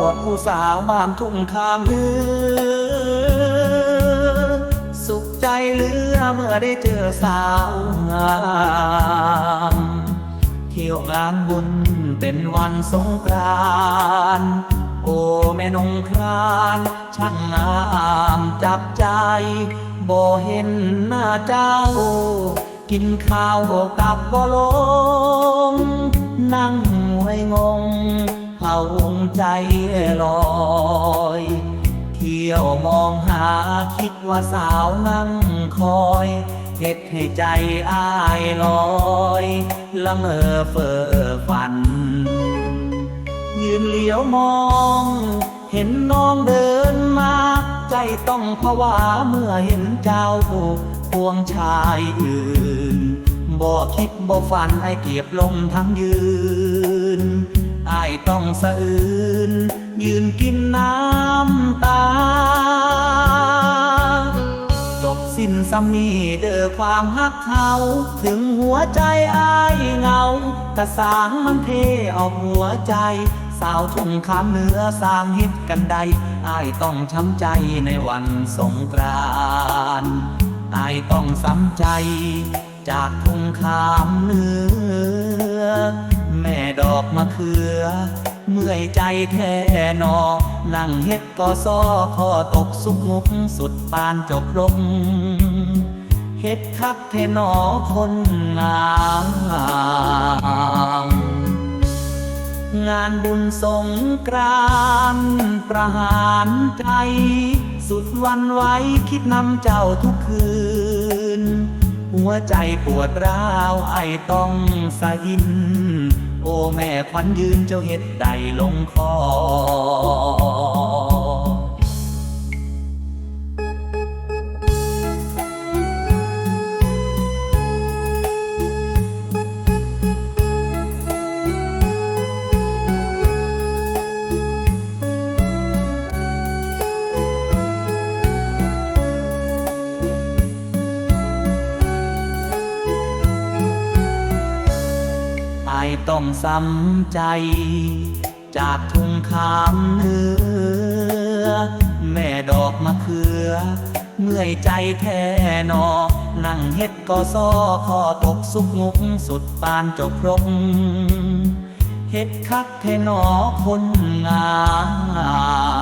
อดผู้สาวบ้านทุ่งคางเือสุขใจเหลือเมื่อได้เจอสาวงามเที่ยวงานบุญเป็นวันสงกรานต์โอ้แม่นงครานช่างงามจับใจบ่เห็นหน้าเจ้า กินข้าวกับบ่ลง นั่งไว้งงาใจลอย เที่ยวมองหาคิดว่าสาวนั่งคอยเฮ็ดให้ใจอ้ายลอยละเมอเฟอฝัน ยืนเหลียวมอง เห็นน้องเดินมา ใจต้องผวาเมื่อเห็นเจ้าพวงชายอื่น บ่คิดบ่ฝันไอ้เกียบลมทั้งยืน ต้องสะอื้นยืนกินน้ำตา จบสิ้นสามีเด้อความฮักเขาถึงหัวใจอ้ายเงาตะสางมันเทออกหัวใจ สาวทุ่งคำเหนือสร้างฮิตกันใดอ้ายต้องช้ำใจในวันสงกรานต์อ้ายต้องซ้ำใจ จากทุ่งคำเหนือ ดอกมะเขือ เมื่อยใจแท้นอ นั่งเฮ็ดกอซ้อคอตกสุกมุกสุดปานจบลงเฮ็ดคักเทนอคนงามงานบุญสงกรานต์ประหารใจ สุดวันไว้คิดนำเจ้าทุกคืน หัวใจปวดร้าวไอต้องสะอิน โอ้แม่ควันยืนเจ้าเห็ดใดลงคอ ต้องซ้ำใจ จากทุ่งคำเหนือแม่ดอกมะเขือ เมื่อยใจแท้นอ นั่งเฮ็ดกอซ้อคอตกสุกงุกสุดปานจบลงเฮ็ดคักแท้นอคนงาม